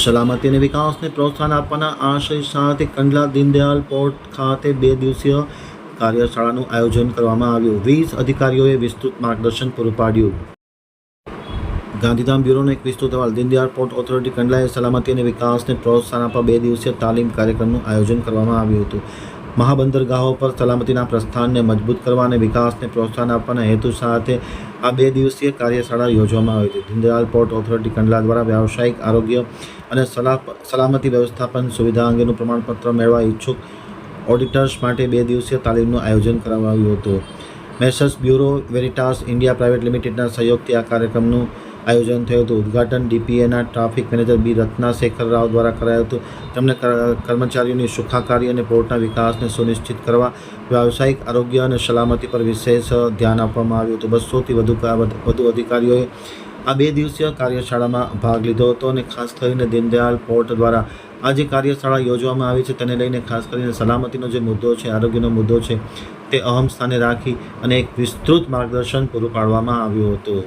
સલામતી અને વિકાસને પ્રોત્સાહન આપવાના આશય સાથે કંડલા દીનદયાલ પોર્ટ ખાતે બે દિવસીય કાર્યશાળાનું આયોજન કરવામાં આવ્યું. વીસ અધિકારીઓએ વિસ્તૃત માર્ગદર્શન પૂરું પાડ્યું. ગાંધીધામ બ્યુરોનો એક વિસ્તૃત અહેવાલ. દીનદયાળ પોર્ટ ઓથોરિટી કંડલાએ સલામતી અને વિકાસને પ્રોત્સાહન આપવા બે દિવસીય તાલીમ કાર્યક્રમનું આયોજન કરવામાં આવ્યું હતું. મહાબંદરગાહો પર સલામતીના પ્રસ્થાનને મજબૂત કરવા અને વિકાસને પ્રોત્સાહન આપવાના હેતુ સાથે આ બે દિવસીય કાર્યશાળા યોજવામાં આવી હતી. દીનદયાલ પોર્ટ ઓથોરિટી કંડલા દ્વારા વ્યાવસાયિક આરોગ્ય અને સલા સલામતી વ્યવસ્થાપન સુવિધા અંગેનું પ્રમાણપત્ર મેળવવા ઈચ્છુક ઓડિટર્સ માટે બે દિવસીય તાલીમનું આયોજન કરવામાં આવ્યું હતું. Messrs Bureau Veritas India private લિમિટેડના સહયોગથી આ કાર્યક્રમનું આયોજન થયું હતું. ઉદ્ઘાટન ડીપીએના traffic manager B Ratnashekhar Rao દ્વારા કરાયું હતું. તેમણે કર્મચારીઓની સુખાકારી અને પોર્ટના વિકાસને સુનિશ્ચિત કરવા, વ્યાવસાયિક આરોગ્ય અને સલામતી પર વિશેષ ધ્યાન આપવામાં આવ્યું હતું. બસોથી વધુ વધુ અધિકારીઓએ આ બે દિવસીય કાર્યશાળામાં ભાગ લીધો હતો અને ખાસ કરીને દીનદયાળ પોર્ટ દ્વારા આ જે કાર્યશાળા યોજવામાં આવી છે તેને લઈને ખાસ કરીને સલામતીનો જે મુદ્દો છે, આરોગ્યનો મુદ્દો છે, તે અહમ સ્થાને રાખી અને એક વિસ્તૃત માર્ગદર્શન પૂરું પાડવામાં આવ્યું હતું.